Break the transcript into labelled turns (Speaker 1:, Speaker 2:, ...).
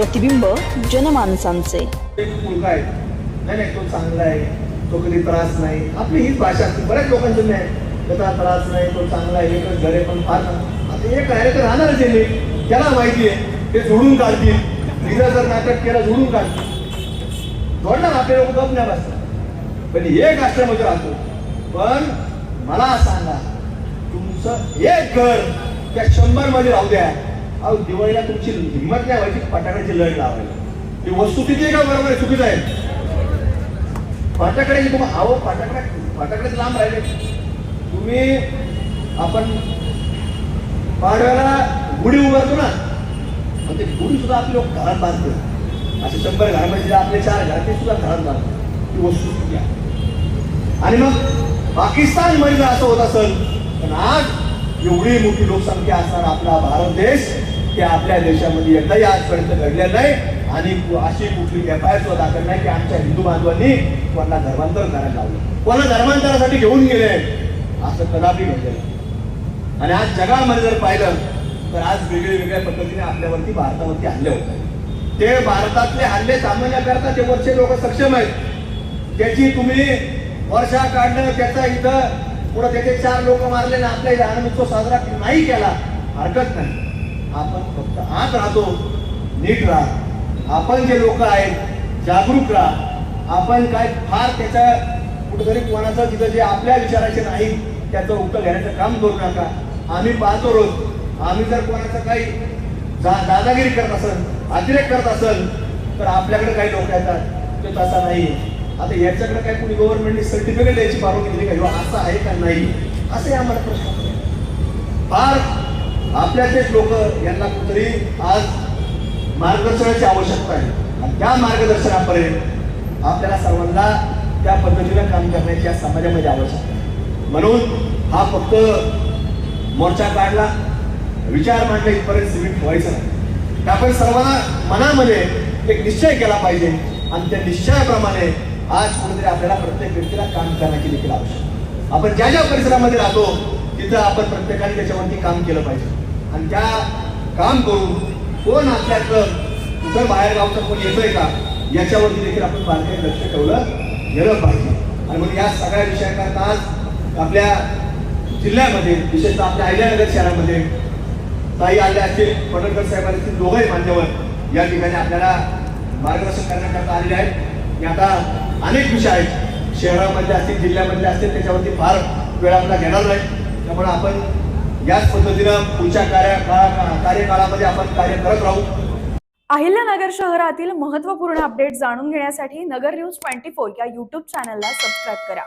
Speaker 1: प्रतिबिंब जनमानसांचे.
Speaker 2: एक मुलगा आहे. नाही नाही तो चांगला आहे. तो कधी त्रास नाही. आपली हीच भाषा असते. बऱ्याच लोकांचं नाही. त्याचा त्रास नाही तो चांगला आहे. एकच घरे पण फार आता एक आहे तर राहणार जे नाही त्याला माहिती आहे. ते झोडून काढतील. तिला जर नाटक केलं झोडून काढतील. जोडणार आपले लोक गप नाही बसतात पण एक आश्रमच राहतो. पण मला सांगा तुमचं एक घर त्या शंभरमध्ये राहू द्या. अहो दिवाळीला तुमची हिंमत नाही व्हायची फटाक्याची लढ लावायला. ती वस्तू किती आहे का? बरोबर आहे चुकीचं आहे. फटाकडे तुम्हाला अहो फटाकडे फाटाकडे लांब राहिले. तुम्ही आपण पाडव्याला गुढी उभारतो ना मग ते गुढी सुद्धा आपले लोक घरात बांधतो असे शंभर घरामध्ये आपले चार घर ते सुद्धा घरात बांधतो ती वस्तू किती आहे? आणि मग पाकिस्तानमध्ये असं होत असेल पण आज एवढी मोठी लोकसंख्या असणारा आपला भारत देश ते आपल्या देशामध्ये एकदाही आजपर्यंत घडलेलं नाही. आणि अशी कुठली एफ आय सुद्धा दाखल नाही की आमच्या हिंदू बांधवांनी कोणाला धर्मांतर करायला लावलं. कोणा धर्मांतरासाठी घेऊन गेले. असं कदापि घडलेलं आणि आज जगामध्ये जर पाहिलं तर आज वेगळ्या वेगळ्या पद्धतीने आपल्यावरती भारतावरती हल्ले होत आहेत. ते भारतातले हल्ले सामान्यकरता ते वरचे लोक सक्षम आहेत. त्याची तुम्ही वर्षा काढणं त्याचा इथं पुढे त्याचे चार लोक मारले ना आपल्या इथे आनंदोत्सव साजरा नाही केला. हरकत नाही. आपण फक्त आत राहतो नीट राहा. आपण जे लोक आहेत जागरूक राहा. आपण काय फार त्याच्या कुठेतरी कोणाचं तिथं जे आपल्या विचाराचे नाही त्याचं उत्तर घेण्याचं काम करू नका. आम्ही पाहतो रोज. आम्ही जर कोणाचं काही जा- दादागिरी करत असेल अतिरेक करत असेल तर आपल्याकडे काही लोक येतात. ते तसा नाही. आता याच्याकडे काय कुणी गव्हर्नमेंटने सर्टिफिकेट द्यायची परवानगी दिली का? ह्यो असं आहे का नाही? असं आम्हाला प्रश्न फार आपल्याचेच लोक यांना कुठेतरी आज मार्गदर्शनाची आवश्यकता आहे. आणि त्या मार्गदर्शनापर्यंत आपल्याला सर्वांना त्या पद्धतीनं काम करण्याची या समाजामध्ये आवश्यकता आहे. म्हणून हा फक्त मोर्चा काढला. विचार मांडला इथपर्यंत सीमित व्हायचं नाही. तर सर्वांना मनामध्ये एक निश्चय केला पाहिजे. आणि त्या निश्चयाप्रमाणे आज कुठेतरी आपल्याला प्रत्येक व्यक्तीला काम करण्याची देखील आवश्यकता आपण ज्या ज्या परिसरामध्ये राहतो तिथं आपण प्रत्येकाने त्याच्यावरती काम केलं पाहिजे. आणि त्या काम करून कोण आपल्याकडं कुठं बाहेर गावचं कोण येतोय का याच्यावरती देखील आपण बारकाईने लक्ष ठेवलं गेलं पाहिजे. आणि म्हणून या सगळ्या विषयाकरता आज आपल्या जिल्ह्यामध्ये विशेषतः आपल्या अहिल्यानगर शहरामध्ये ताई आल्या असतील पडळकर साहेब आले असतील दोघंही मान्यवर या ठिकाणी आपल्याला मार्गदर्शन करण्याकरता आलेले आहेत. आणि आता अनेक विषय आहेत. शहरामध्ये असतील जिल्ह्यामधले असतील त्याच्यावरती फार वेळ आपला घेणार नाही. त्यामुळे आपण याच पद्धतीनं पुढच्या कार्य कार्यकाळामध्ये आपण कार्य करत राहू.
Speaker 3: अहिल्यानगर शहरातील महत्त्वपूर्ण अपडेट जाणून घेण्यासाठी नगर न्यूज ट्वेंटी फोर या यूट्यूब चॅनलला सबस्क्राईब करा.